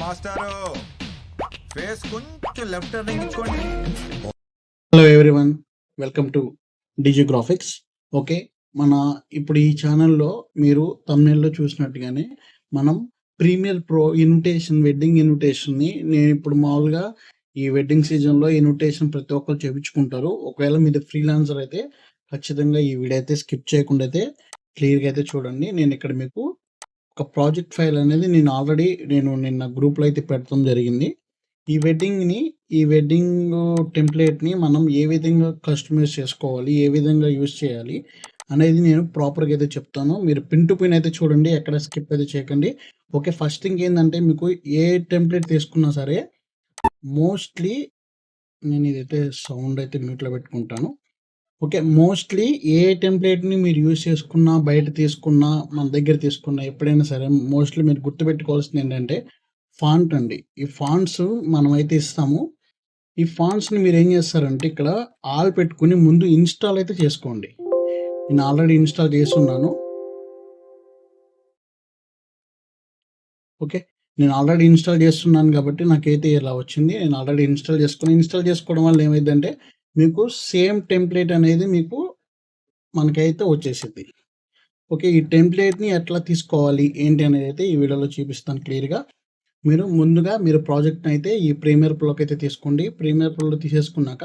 మాస్టారు. ఫేస్ కొంచెం left turning ఇచ్చుకోండి hello everyone welcome to digi graphics. Okay మన ఇప్పుడు ఈ ఛానల్లో మీరు తమిళలో చూసినట్టుగానే మనం ప్రీమియర్ ప్రో ఇన్విటేషన్ వెడ్డింగ్ ఇన్విటేషన్ని నేను ఇప్పుడు మామూలుగా ఈ వెడ్డింగ్ సీజన్లో ఇన్విటేషన్ ప్రతి ఒక్కరు చేపించుకుంటారు. ఒకవేళ మీరు ఫ్రీలాన్సర్ అయితే ఖచ్చితంగా ఈ వీడియో అయితే స్కిప్ చేయకుండా అయితే క్లియర్గా అయితే చూడండి. నేను ఇక్కడ మీకు ఒక ప్రాజెక్ట్ ఫైల్ అనేది నేను ఆల్రెడీ నేను నిన్న గ్రూప్లో అయితే పెట్టడం జరిగింది ఈ వెడ్డింగ్‌ని ఈ వెడ్డింగ్ టెంప్లేట్‌ని మనం ఏ విధంగా కస్టమైజ్ చేసుకోవాలి? ఏ విధంగా యూజ్ చేయాలి? అనేది నేను ప్రాపర్‌గా అయితే చెప్తాను. మీరు పిన్ టు పిన్ అయితే చూడండి. ఎక్కడ స్కిప్ అయితే చేయకండి. ఓకే. ఫస్ట్ థింగ్ ఏంటంటే మీకు ఏ టెంప్లేట్ తీసుకున్నా సరే మోస్ట్‌లీ నేను ఇదైతే సౌండ్ అయితే మ్యూట్‌లో పెట్టుకుంటాను. ఓకే. మోస్ట్‌లీ ఏ టెంప్లేట్‌ని మీరు యూజ్ చేసుకున్నా, బయట తీసుకున్నా, మన దగ్గర తీసుకున్నా ఎప్పుడైనా సరే మోస్ట్‌లీ మీరు గుర్తుపెట్టుకోవాల్సింది ఏంటంటే ఫాంట్ అండి. ఈ ఫాంట్స్ మనమైతే ఇస్తాము. ఈ ఫాంట్స్‌ని మీరు ఏం చేస్తారంటే ఇక్కడ ఆల్ పెట్టుకుని ముందు ఇన్‌స్టాల్ అయితే చేసుకోండి. నేను ఆల్రెడీ ఇన్‌స్టాల్ చేస్తున్నాను ఓకే. నేను ఆల్రెడీ ఇన్‌స్టాల్ చేస్తున్నాను కాబట్టి నాకైతే ఇలా వచ్చింది. నేను ఆల్రెడీ ఇన్‌స్టాల్ చేసుకున్నాను ఇన్‌స్టాల్ చేసుకోవడం వల్ల ఏమైందంటే మీకు సేమ్ టెంప్లేట్ అనేది మీకు మనకైతే వచ్చేసింది ఓకే. ఈ టెంప్లేట్‌ని ఎట్లా తీసుకోవాలి? ఏంటి అనేది అయితే ఈ వీడియోలో చూపిస్తాను క్లియర్‌గా. మీరు ముందుగా మీరు ప్రాజెక్ట్‌ని అయితే ఈ ప్రీమియర్ ప్రోలోకి అయితే తీసుకోండి. ప్రీమియర్ ప్రోలో తీసేసుకున్నాక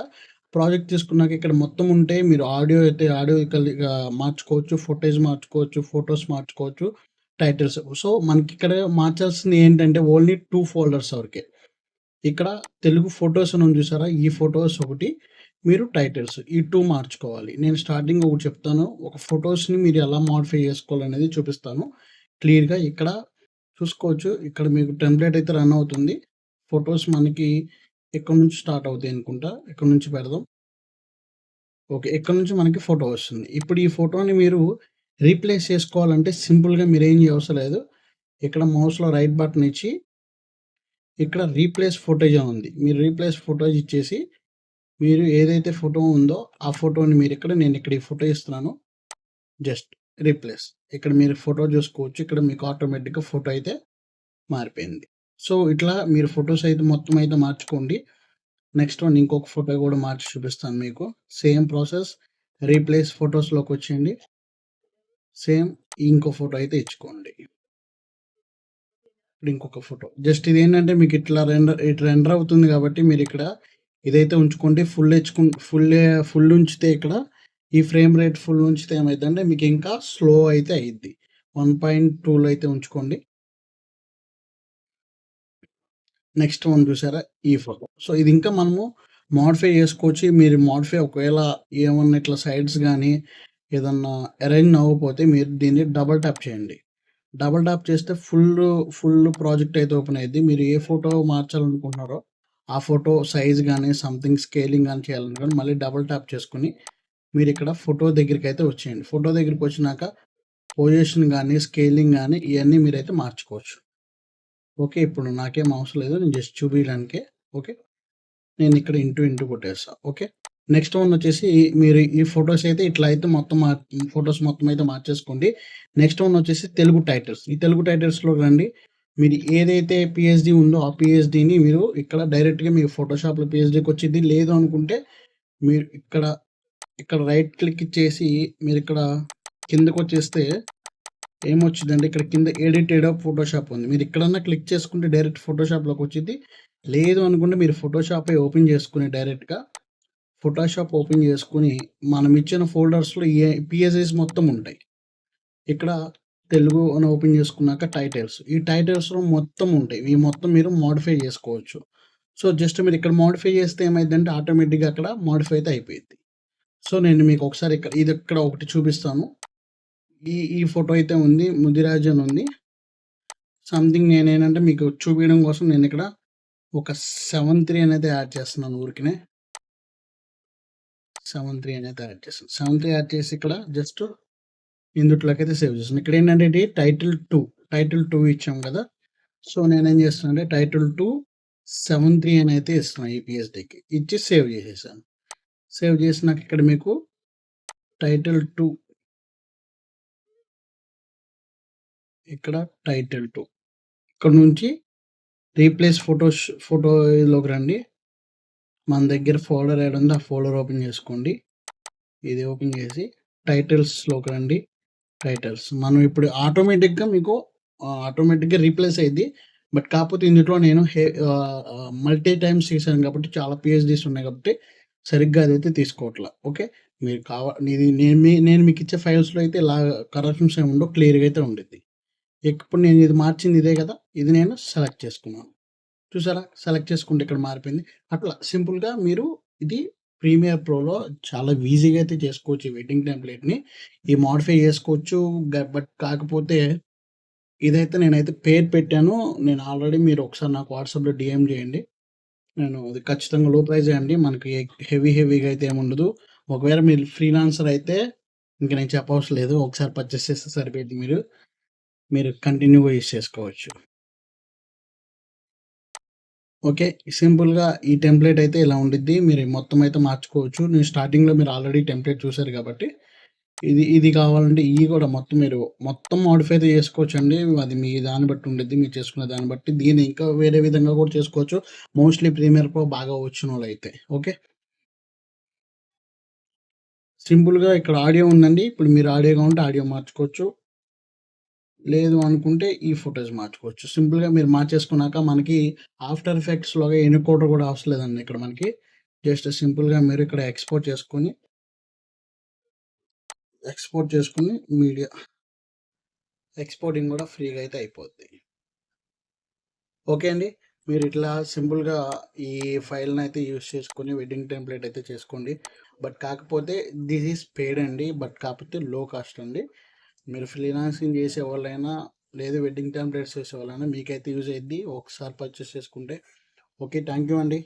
ప్రాజెక్ట్ తీసుకున్నాక ఇక్కడ మొత్తం ఉంటే మీరు ఆడియో అయితే ఆడియో మార్చుకోవచ్చు. ఫుటేజ్ మార్చుకోవచ్చు. ఫొటోస్ మార్చుకోవచ్చు. టైటిల్స్. సో మనకి ఇక్కడ మార్చాల్సింది ఏంటంటే ఓన్లీ టూ ఫోల్డర్స్ వరకే. ఇక్కడ తెలుగు ఫొటోస్ అని చూసారా? ఈ ఫొటోస్ ఒకటి, మీరు టైటిల్స్ ఈ టూ మార్చుకోవాలి. నేను స్టార్టింగ్ ఒకటి చెప్తాను. ఒక ఫొటోస్ని మీరు ఎలా మాడిఫై చేసుకోవాలనేది చూపిస్తాను. క్లియర్‌గా ఇక్కడ చూసుకోవచ్చు. ఇక్కడ మీకు టెంప్లేట్ అయితే రన్ అవుతుంది. ఫొటోస్ మనకి ఎక్కడి నుంచి స్టార్ట్ అవుతాయి అనుకుంటా. ఇక్కడి నుంచి పెడదాం. ఓకే. ఇక్కడ నుంచి మనకి ఫోటో వస్తుంది. ఇప్పుడు ఈ ఫోటోని మీరు రీప్లేస్ చేసుకోవాలంటే సింపుల్‌గా మీరేం చేయవసరం లేదు. ఇక్కడ మౌస్‌లో రైట్ బటన్ ఇచ్చి ఇక్కడ రీప్లేస్ ఫుటేజ్ ఉంది. మీరు రీప్లేస్ ఫోటోజ్ ఇచ్చేసి మీరు ఏదైతే ఫోటో ఉందో ఆ ఫోటోని మీరు ఇక్కడ నేను ఇక్కడ ఈ ఫోటో ఇస్తున్నాను. Just replace. ఇక్కడ మీరు ఫోటో చూసుకోవచ్చు. ఇక్కడ మీకు ఆటోమేటిక్‌గా ఫోటో అయితే మారిపోయింది. సో, ఇట్లా మీరు ఫోటోస్ అయితే మొత్తం అయితే మార్చుకోండి. నెక్స్ట్ వన్ ఇంకొక ఫోటో కూడా మార్చి చూపిస్తాను మీకు. సేమ్ ప్రాసెస్ రీప్లేస్ ఫోటోస్‌లోకి వచ్చేయండి. సేమ్ ఇంకో ఫోటో అయితే ఇచ్చుకోండి. ఇంకొక ఫోటో. జస్ట్ ఇది ఏంటంటే మీకు ఇట్లా రెండర్ ఇటు రెండర్ అవుతుంది కాబట్టి మీరు ఇక్కడ ఇదైతే ఉంచుకోండి. ఫుల్ ఇచ్చుకుం ఫుల్ ఫుల్ ఉంచితే ఇక్కడ ఈ ఫ్రేమ్ రేట్ ఫుల్ ఉంచితే ఏమైందంటే మీకు ఇంకా స్లో అయితే అయ్యిద్ది. 1.2లో అయితే ఉంచుకోండి. నెక్స్ట్ వన్ చూసారా? ఈ ఫోటో. సో, ఇది ఇంకా మనము మోడిఫై చేసుకోవచ్చు. మీరు మోడిఫై ఒకవేళ ఏమన్నా ఇట్లా సైడ్స్ కానీ ఏదన్నా అరేంజ్ అవ్వకపోతే మీరు దీన్ని డబల్ ట్యాప్ చేయండి. డబల్ ట్యాప్ చేస్తే ఫుల్ ఫుల్ ప్రాజెక్ట్ అయితే ఓపెన్ అయ్యింది మీరు ఏ ఫోటో మార్చాలనుకుంటున్నారో ఆ ఫోటో సైజ్ కానీ సంథింగ్ స్కేలింగ్ కానీ చేయాలనుకోండి మళ్ళీ డబుల్ ట్యాప్ చేసుకొని మీరు ఇక్కడ ఫోటో దగ్గరికి అయితే వచ్చేయండి. ఫోటో దగ్గరికి వచ్చినాక పొజిషన్ కానీ స్కేలింగ్ కానీ ఇవన్నీ మీరైతే మార్చుకోవచ్చు. ఓకే. ఇప్పుడు నాకేం అవసరం లేదు. నేను జస్ట్ చూపించడానికే ఓకే. నేను ఇక్కడ ఇంటూ ఇంటూ కొట్టేస్తా. ఓకే. నెక్స్ట్ వన్ వచ్చేసి మీరు ఈ ఫొటోస్ అయితే ఇట్లా అయితే మొత్తం మార్ మొత్తం అయితే మార్చేసుకోండి. నెక్స్ట్ వన్ వచ్చేసి తెలుగు టైటిల్స్. ఈ తెలుగు టైటిల్స్లో రండి. మీరు ఏదైతే పిహెచ్డి ఉందో ఆ పిహెచ్డిని మీరు ఇక్కడ డైరెక్ట్‌గా మీ ఫోటోషాప్‌లో పీఎస్‌డీకి వచ్చింది లేదు అనుకుంటే మీరు ఇక్కడ ఇక్కడ రైట్ క్లిక్ ఇచ్చేసి మీరిక్కడ కిందకొచ్చేస్తే ఏమొచ్చిందండి ఇక్కడ కింద ఎడిటెడ్ ఆఫ్ ఫోటోషాప్ ఉంది. మీరు ఇక్కడన్నా క్లిక్ చేసుకుంటే డైరెక్ట్ ఫోటోషాప్‌లోకి వచ్చింది లేదు అనుకుంటే మీరు ఫోటోషాపే ఓపెన్ చేసుకుని డైరెక్ట్‌గా ఫోటోషాప్ ఓపెన్ చేసుకొని మనం ఇచ్చిన ఫోల్డర్స్‌లో ఏ పిఎస్ఐస్ మొత్తం ఉంటాయి. ఇక్కడ తెలుగు అని ఓపెన్ చేసుకున్నాక టైటిల్స్. ఈ టైటిల్స్‌లో మొత్తం ఉంటాయి. ఇవి మొత్తం మీరు మోడిఫై చేసుకోవచ్చు. సో, జస్ట్ మీరు ఇక్కడ మోడిఫై చేస్తే ఏమైందంటే ఆటోమేటిక్‌గా అక్కడ మోడిఫై అయితే అయిపోయింది సో, నేను మీకు ఒకసారి ఇక్కడ ఇది ఇక్కడ ఒకటి చూపిస్తాను. ఈ ఈ ఫోటో అయితే ఉంది. ముదిరాజ్ అని ఉంది. సంథింగ్ నేనేంటంటే మీకు చూపించడం కోసం నేను ఇక్కడ ఒక 7.3 అనేది యాడ్ చేస్తున్నాను ఊరికినే సెవెన్ త్రీ అనేది యాడ్ చేస్తాను సెవెన్ త్రీ యాడ్ చేసి ఇక్కడ జస్ట్ ఇందుట్లోకైతే సేవ్ చేశాను. ఇక్కడ ఏంటంటే ఇది టైటిల్ టూ టైటిల్ టూ ఇచ్చాం కదా! సో, నేనేం చేస్తానంటే టైటిల్ 2 7.3 అని అయితే ఇస్తున్నాను ఈ ఇచ్చి సేవ్ చేసేసాను. సేవ్ చేసినాక ఇక్కడ మీకు టైటిల్ టూ ఇక్కడ టైటిల్ టూ ఇక్కడ నుంచి రీప్లేస్ ఫోటోస్ ఫోటోలోకి రండి. మన దగ్గర ఫోల్డర్ ఏడ ఉందో ఆ ఫోల్డర్ ఓపెన్ చేసుకోండి. ఇది ఓపెన్ చేసి టైటిల్స్‌లోకి రండి. రైటర్స్ మనం ఇప్పుడు ఆటోమేటిక్‌గా మీకు ఆటోమేటిక్‌గా రీప్లేస్ అయ్యింది బట్ కాకపోతే ఇందులో నేను హే మల్టీ టైమ్స్ చేశాను కాబట్టి చాలా పీహెచ్‌డీస్ ఉన్నాయి కాబట్టి సరిగ్గా అదైతే తీసుకోవట్లే ఓకే. మీరు కావ ఇది నేను మీ నేను మీకు ఇచ్చే ఫైల్స్‌లో అయితే ఇలా కరప్షన్స్ ఏమి ఉండో క్లియర్‌గా అయితే ఉండిద్ది. ఇప్పుడు నేను ఇది మార్చింది ఇదే కదా! ఇది నేను సెలెక్ట్ చేసుకున్నాను. చూసారా? సెలెక్ట్ చేసుకుంటే ఇక్కడ మారిపోయింది. అట్లా సింపుల్‌గా మీరు ఇది ప్రీమియర్ ప్రోలో చాలా ఈజీగా అయితే చేసుకోవచ్చు ఈ వెడ్డింగ్ టెంప్లేట్‌ని. ఈ మోడిఫై చేసుకోవచ్చు. బట్ కాకపోతే ఇదైతే నేనైతే పేరు పెట్టాను. నేను ఆల్రెడీ మీరు ఒకసారి నాకు వాట్సాప్‌లో డిఎం చేయండి. నేను ఇది ఖచ్చితంగా లో ప్రైజ్ అండి. మనకి హెవీ హెవీగా అయితే ఏముండదు ఒకవేళ మీరు ఫ్రీలాన్సర్ అయితే ఇంక నేను చెప్పవసరం లేదు. ఒకసారి పర్చేస్ చేస్తే సరిపోయింది మీరు. మీరు కంటిన్యూగా యూజ్ చేసుకోవచ్చు. ఓకే. సింపుల్‌గా ఈ టెంప్లేట్ అయితే ఇలా ఉండిద్ది. మీరు మొత్తం అయితే మార్చుకోవచ్చు. నేను స్టార్టింగ్‌లో మీరు ఆల్రెడీ టెంప్లేట్ చూసారు కాబట్టి ఇది ఇది కావాలంటే ఇవి కూడా మొత్తం మీరు మొత్తం మాడిఫై అయితే చేసుకోవచ్చండి. అది మీ దాన్ని బట్టి ఉండిద్ది. మీరు చేసుకునే దాన్ని బట్టి. దీన్ని ఇంకా వేరే విధంగా కూడా చేసుకోవచ్చు. మోస్ట్‌లీ ప్రీమియర్ ప్రో బాగా వచ్చిన అయితే ఓకే. సింపుల్‌గా ఇక్కడ ఆడియో ఉందండి. ఇప్పుడు మీరు ఆడియో కావాలంటే ఆడియో మార్చుకోవచ్చు. లేదు అనుకుంటే ఈ ఫొటోస్ మార్చుకోవచ్చు. సింపుల్‌గా మీరు మార్చేసుకున్నాక మనకి ఆఫ్టర్ ఎఫెక్ట్స్‌లోగా ఎన్కోడర్ కూడా అవసరం లేదండి ఇక్కడ మనకి. జస్ట్ సింపుల్‌గా మీరు ఇక్కడ ఎక్స్‌పోర్ట్ చేసుకొని ఎక్స్‌పోర్ట్ చేసుకొని మీడియా ఎక్స్‌పోర్టింగ్ కూడా ఫ్రీగా అయితే అయిపోద్ది. ఓకే అండి. మీరు ఇట్లా సింపుల్‌గా ఈ ఫైల్‌ని అయితే యూజ్ చేసుకొని వెడ్డింగ్ టెంప్లేట్ అయితే చేసుకోండి. బట్ కాకపోతే దిస్ ఈజ్ పేడ్ అండి. బట్ కాకపోతే లో కాస్ట్ అండి. మీరు ఫ్రీలాన్సింగ్ చేసేవాళ్ళైనా లేదు వెడ్డింగ్ టెంప్లేట్స్ చేసేవాళ్ళైనా మీకైతే యూజ్ అయ్యింది ఒకసారి పర్చేస్ చేసుకుంటే. ఓకే. థ్యాంక్ యూ అండి.